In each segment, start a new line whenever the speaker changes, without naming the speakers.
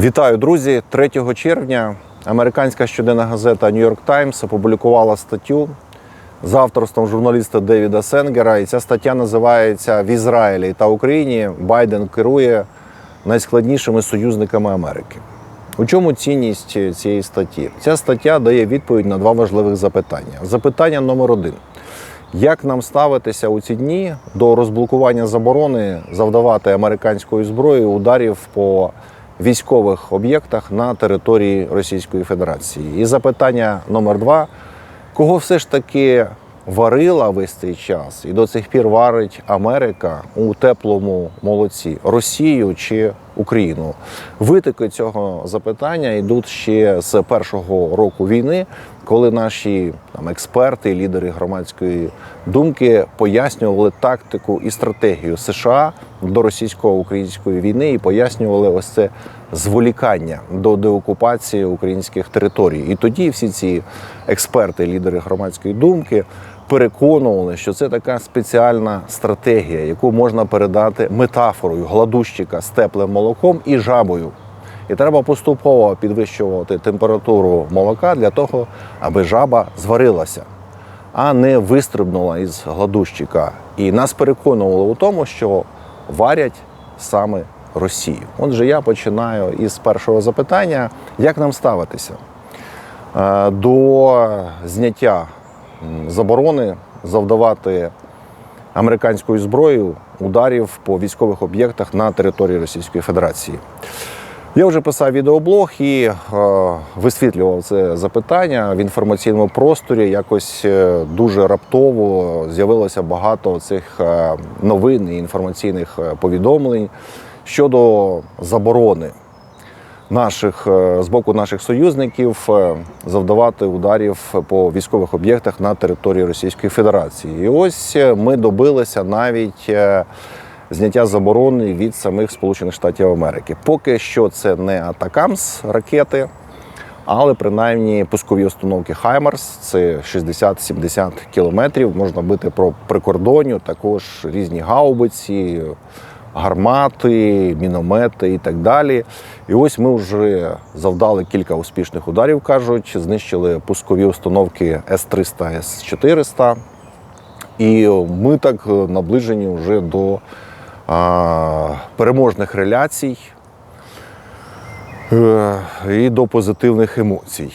Вітаю, друзі! 3 червня американська щоденна газета New York Times опублікувала статтю з авторством журналіста Девіда Сенгера. І ця стаття називається В Ізраїлі та Україні Байден керує найскладнішими союзниками Америки. У чому цінність цієї статті? Ця стаття дає відповідь на два важливих запитання. Запитання номер один. Як нам ставитися у ці дні до розблокування заборони завдавати американською зброєю ударів по військових об'єктах на території Російської Федерації? І запитання номер два: кого все ж таки варила весь цей час і до цих пір варить Америка у теплому молоці Росію чи Україну? Витоки цього запитання йдуть ще з першого року війни, коли наші там експерти, лідери громадської думки пояснювали тактику і стратегію США до російсько-української війни і пояснювали ось це зволікання до деокупації українських територій. І тоді всі ці експерти, лідери громадської думки. Переконували, що це така спеціальна стратегія, яку можна передати метафорою гладущика з теплим молоком і жабою. І треба поступово підвищувати температуру молока для того, аби жаба зварилася, а не вистрибнула із гладущика. І нас переконували у тому, що варять саме Росію. Отже, я починаю із першого запитання: як нам ставитися е, до зняття заборони завдавати американською зброєю ударів по військових об'єктах на території Російської Федерації. Я вже писав відеоблог і е, висвітлював це запитання в інформаційному просторі. Якось е, дуже раптово з'явилося багато цих е, новин і інформаційних е, повідомлень щодо заборони наших е, з боку наших союзників е, завдавати ударів по військових об'єктах на території Російської Федерації. І ось е, ми добилися навіть зняття заборони від самих Сполучених Штатів Америки. Поки що це не Атакамс ракети. Але принаймні пускові установки Хаймарс це 60-70 кілометрів. Можна бити про прикордонню, також різні гаубиці, гармати, міномети і так далі. І ось ми вже завдали кілька успішних ударів, кажуть, знищили пускові установки С-300, С-400. І ми так наближені вже до а, переможних реляцій е, і до позитивних емоцій.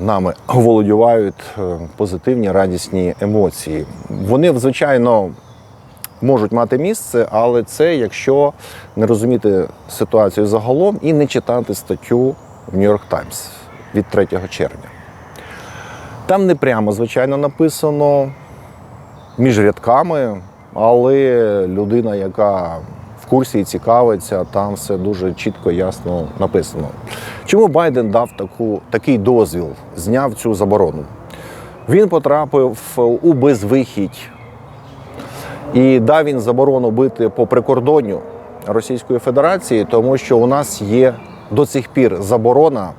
Нами володівають е, позитивні радісні емоції. Вони, звичайно, можуть мати місце, але це якщо не розуміти ситуацію загалом і не читати статтю в York Times від 3 червня. Там не прямо, звичайно, написано між рядками, але людина, яка в курсі і цікавиться, там все дуже чітко ясно написано. Чому Байден дав таку, такий дозвіл, зняв цю заборону? Він потрапив у безвихідь і дав він заборону бити по прикордонню Російської Федерації, тому що у нас є до цих пір заборона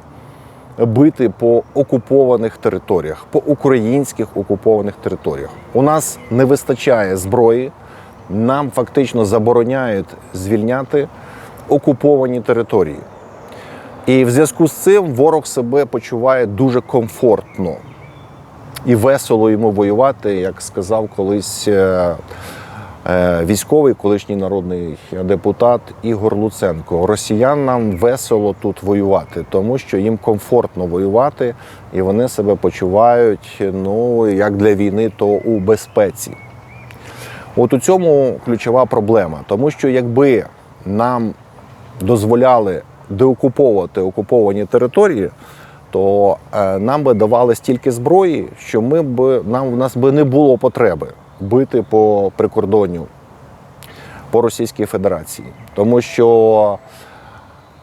бити по окупованих територіях, по українських окупованих територіях. У нас не вистачає зброї, нам фактично забороняють звільняти окуповані території. І в зв'язку з цим ворог себе почуває дуже комфортно і весело йому воювати, як сказав колись е, військовий, колишній народний депутат Ігор Луценко. Росіянам весело тут воювати, тому що їм комфортно воювати, і вони себе почувають, ну як для війни, то у безпеці. От у цьому ключова проблема, тому що якби нам дозволяли деокуповувати окуповані території, то е, нам би давали стільки зброї, що ми б нам в нас би не було потреби бити по прикордонню по Російській Федерації, тому що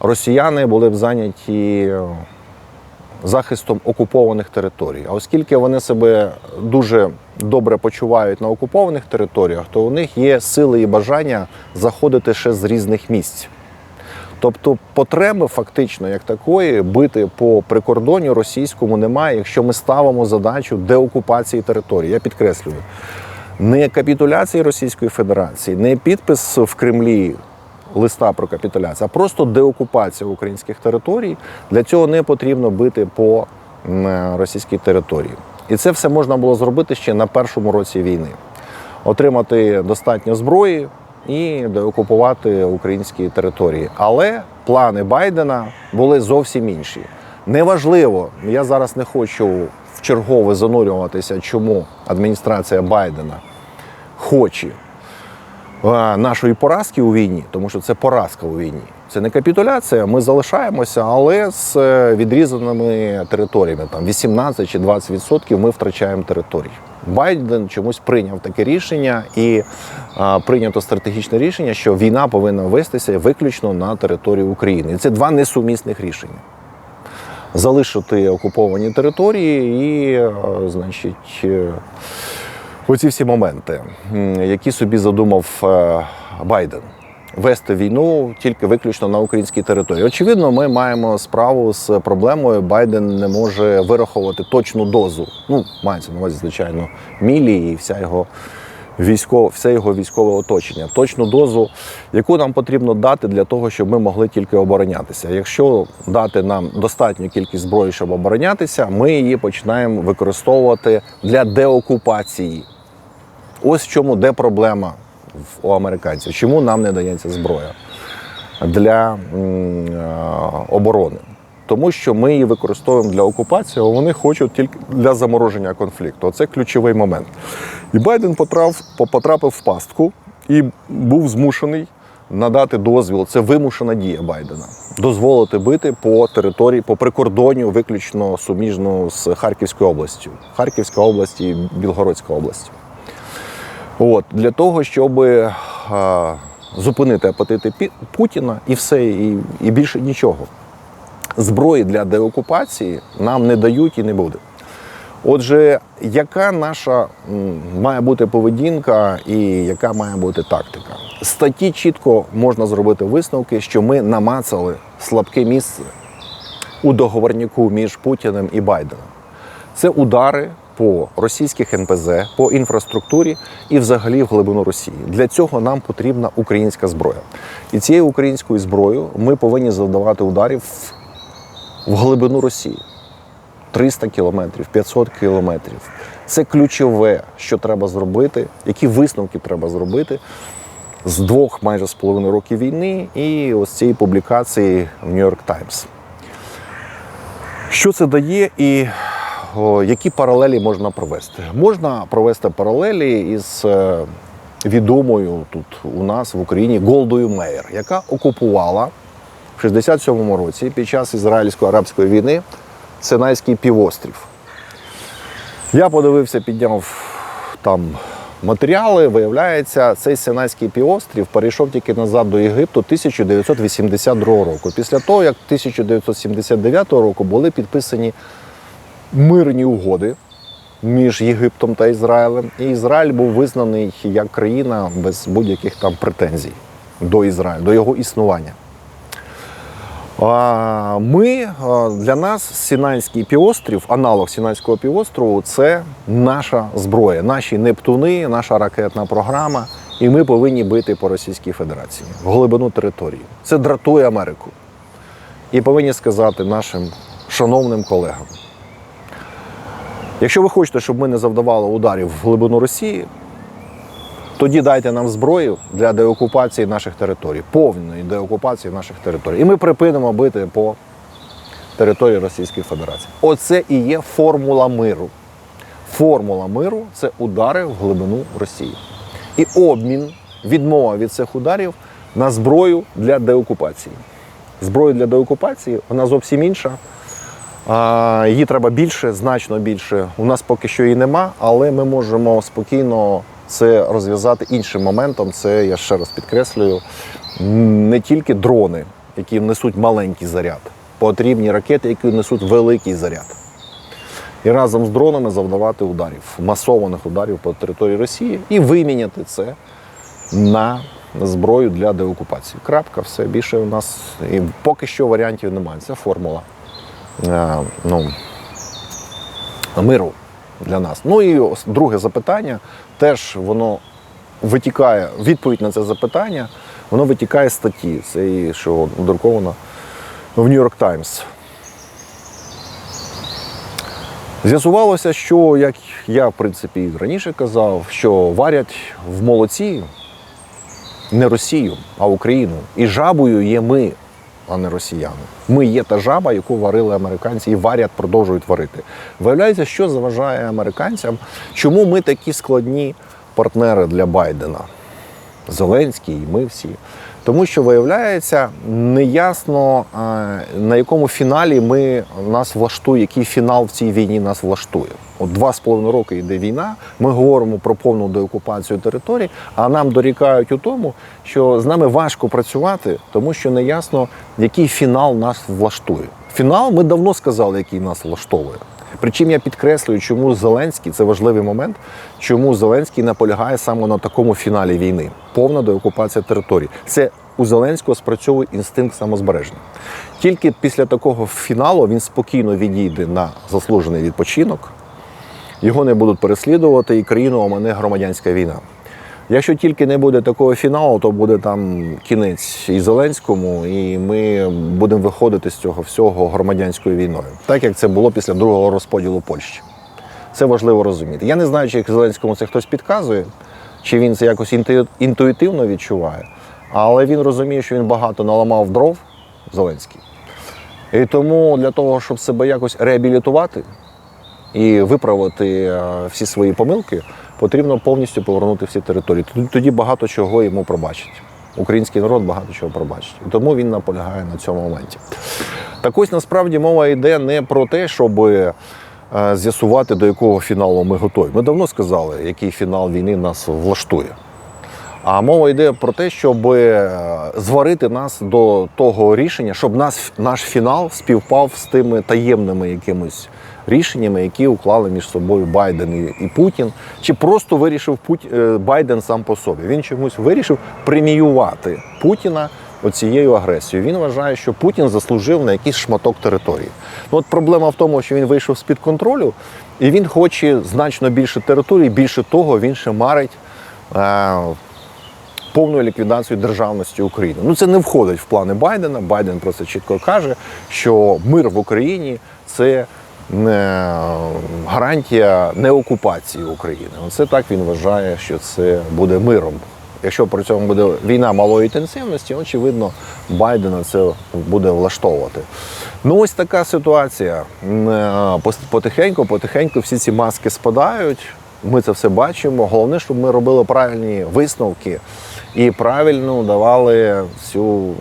росіяни були б зайняті захистом окупованих територій. А оскільки вони себе дуже добре почувають на окупованих територіях, то у них є сили і бажання заходити ще з різних місць. Тобто потреби фактично як такої бити по прикордонню російському немає, якщо ми ставимо задачу деокупації території. Я підкреслюю, не капітуляції Російської Федерації, не підпис в Кремлі листа про капітуляцію, а просто деокупація українських територій. Для цього не потрібно бити по російській території. І це все можна було зробити ще на першому році війни. Отримати достатньо зброї і деокупувати українські території. Але плани Байдена були зовсім інші. Неважливо, я зараз не хочу в чергове занурюватися, чому адміністрація Байдена хоче нашої поразки у війні, тому що це поразка у війні. Це не капітуляція. Ми залишаємося, але з е, відрізаними територіями. Там 18 чи 20% відсотків ми втрачаємо територій. Байден чомусь прийняв таке рішення і а, прийнято стратегічне рішення, що війна повинна вестися виключно на території України. І це два несумісних рішення. Залишити окуповані території і, е, значить, е, оці всі моменти, які собі задумав е, Байден. Вести війну тільки виключно на українській території. Очевидно, ми маємо справу з проблемою. Байден не може вирахувати точну дозу. Ну, мається на увазі, звичайно, мілі і вся його військово, все його військове оточення. Точну дозу, яку нам потрібно дати для того, щоб ми могли тільки оборонятися. Якщо дати нам достатню кількість зброї, щоб оборонятися, ми її починаємо використовувати для деокупації. Ось в чому де проблема у американців. Чому нам не дається зброя для е, оборони? Тому що ми її використовуємо для окупації, а вони хочуть тільки для замороження конфлікту. Оце ключовий момент. І Байден потрапив, потрапив в пастку і був змушений надати дозвіл. Це вимушена дія Байдена. Дозволити бити по території, по прикордонню, виключно суміжно з Харківською областю. Харківська область і Білгородська область. От, для того, щоб е, зупинити апетити Путіна і все, і, і більше нічого. Зброї для деокупації нам не дають і не буде. Отже, яка наша має бути поведінка і яка має бути тактика? Статті чітко можна зробити висновки, що ми намацали слабке місце у договорняку між Путіним і Байденом. Це удари по російських НПЗ, по інфраструктурі і взагалі в глибину Росії. Для цього нам потрібна українська зброя. І цією українською зброєю ми повинні завдавати ударів в глибину Росії. 300 кілометрів, 500 кілометрів. Це ключове, що треба зробити, які висновки треба зробити з двох майже з половиною років війни і ось цієї публікації в York Times. Що це дає і які паралелі можна провести? Можна провести паралелі із е, відомою тут у нас в Україні Голдою Меєр, яка окупувала в 67-му році під час ізраїльсько-арабської війни Синайський півострів. Я подивився, підняв там матеріали. Виявляється, цей Синайський півострів перейшов тільки назад до Єгипту 1982 року. Після того, як 1979 року були підписані мирні угоди між Єгиптом та Ізраїлем. І Ізраїль був визнаний як країна без будь-яких там претензій до Ізраїлю, до його існування. Ми для нас Сінайський півострів, аналог Сінайського півострову, це наша зброя, наші Нептуни, наша ракетна програма. І ми повинні бити по Російській Федерації в глибину території. Це дратує Америку. І повинні сказати нашим шановним колегам. Якщо ви хочете, щоб ми не завдавали ударів в глибину Росії, тоді дайте нам зброю для деокупації наших територій, повної деокупації наших територій. І ми припинимо бити по території Російської Федерації. Оце і є формула миру. Формула миру це удари в глибину Росії. І обмін, відмова від цих ударів на зброю для деокупації. Зброю для деокупації вона зовсім інша. Її треба більше, значно більше. У нас поки що її нема, але ми можемо спокійно це розв'язати іншим моментом. Це я ще раз підкреслюю, не тільки дрони, які несуть маленький заряд, потрібні ракети, які несуть великий заряд. І разом з дронами завдавати ударів, масованих ударів по території Росії і виміняти це на зброю для деокупації. Крапка, все більше у нас і поки що варіантів немає. Це формула ну, миру для нас. Ну і друге запитання теж воно витікає. Відповідь на це запитання Воно витікає з статті, це що друковано в Нью-Йорк Таймс. З'ясувалося, що, як я в принципі і раніше казав, що варять в молоці не Росію, а Україну. І жабою є ми, а не росіяни. Ми є та жаба, яку варили американці і варять, продовжують варити. Виявляється, що заважає американцям, чому ми такі складні партнери для Байдена. Зеленський, і ми всі. Тому що виявляється, неясно е, на якому фіналі ми нас влаштує, який фінал в цій війні нас влаштує. От два з половиною роки йде війна. Ми говоримо про повну деокупацію територій, а нам дорікають у тому, що з нами важко працювати, тому що неясно, який фінал нас влаштує. Фінал ми давно сказали, який нас влаштовує. Причому я підкреслюю, чому Зеленський це важливий момент, чому Зеленський наполягає саме на такому фіналі війни повна деокупація територій. Це у Зеленського спрацьовує інстинкт самозбереження. Тільки після такого фіналу він спокійно відійде на заслужений відпочинок, його не будуть переслідувати, і країну омане громадянська війна. Якщо тільки не буде такого фіналу, то буде там кінець і Зеленському, і ми будемо виходити з цього всього громадянською війною, так як це було після другого розподілу Польщі. Це важливо розуміти. Я не знаю, чи Зеленському це хтось підказує, чи він це якось інтуїтивно відчуває, але він розуміє, що він багато наламав дров Зеленський. І тому для того, щоб себе якось реабілітувати і виправити е, всі свої помилки, потрібно повністю повернути всі території. Тоді- багато чого йому пробачить. Український народ багато чого пробачить. І тому він наполягає на цьому моменті. Так ось насправді мова йде не про те, щоб е, з'ясувати, до якого фіналу ми готові. Ми давно сказали, який фінал війни нас влаштує. А мова йде про те, щоб е, зварити нас до того рішення, щоб нас, наш фінал співпав з тими таємними якимись рішеннями, які уклали між собою Байден і, Путін, чи просто вирішив Пут... е, Байден сам по собі. Він чомусь вирішив преміювати Путіна оцією агресією. Він вважає, що Путін заслужив на якийсь шматок території. Ну, от проблема в тому, що він вийшов з-під контролю, і він хоче значно більше території. Більше того, він ще марить. Повною ліквідацією державності України. Ну це не входить в плани Байдена. Байден про це чітко каже, що мир в Україні це не гарантія неокупації України. Оце так він вважає, що це буде миром. Якщо при цьому буде війна малої інтенсивності, очевидно, Байдена це буде влаштовувати. Ну ось така ситуація. Е, Потихеньку, потихеньку всі ці маски спадають. Ми це все бачимо. Головне, щоб ми робили правильні висновки і правильно давали всю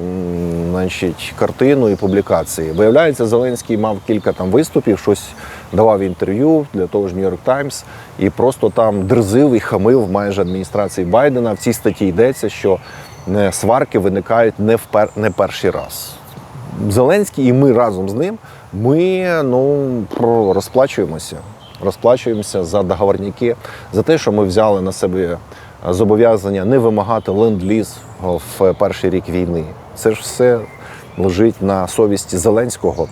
значить, картину і публікації. Виявляється, Зеленський мав кілька там виступів, щось давав інтерв'ю для того ж Нью-Йорк Таймс і просто там дерзив і хамив майже адміністрації Байдена. В цій статті йдеться, що е, сварки виникають не в пер... не перший раз. Зеленський і ми разом з ним. Ми ну розплачуємося. Розплачуємося за договорняки, за те, що ми взяли на себе зобов'язання не вимагати ленд-ліз в перший рік війни. Це ж все лежить на совісті Зеленського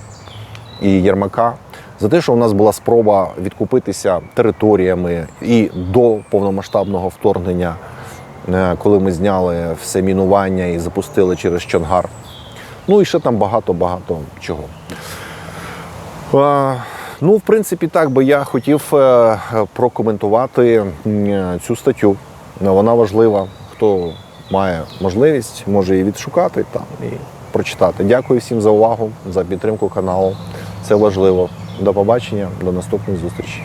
і Єрмака. За те, що у нас була спроба відкупитися територіями і до повномасштабного вторгнення, е, коли ми зняли все мінування і запустили через Чонгар. Ну і ще там багато-багато чого. Ну, в принципі, так би я хотів е, прокоментувати цю статтю. Ну, Вона важлива. Хто має можливість, може її відшукати там і прочитати. Дякую всім за увагу, за підтримку каналу. Це важливо. До побачення, до наступних зустрічей.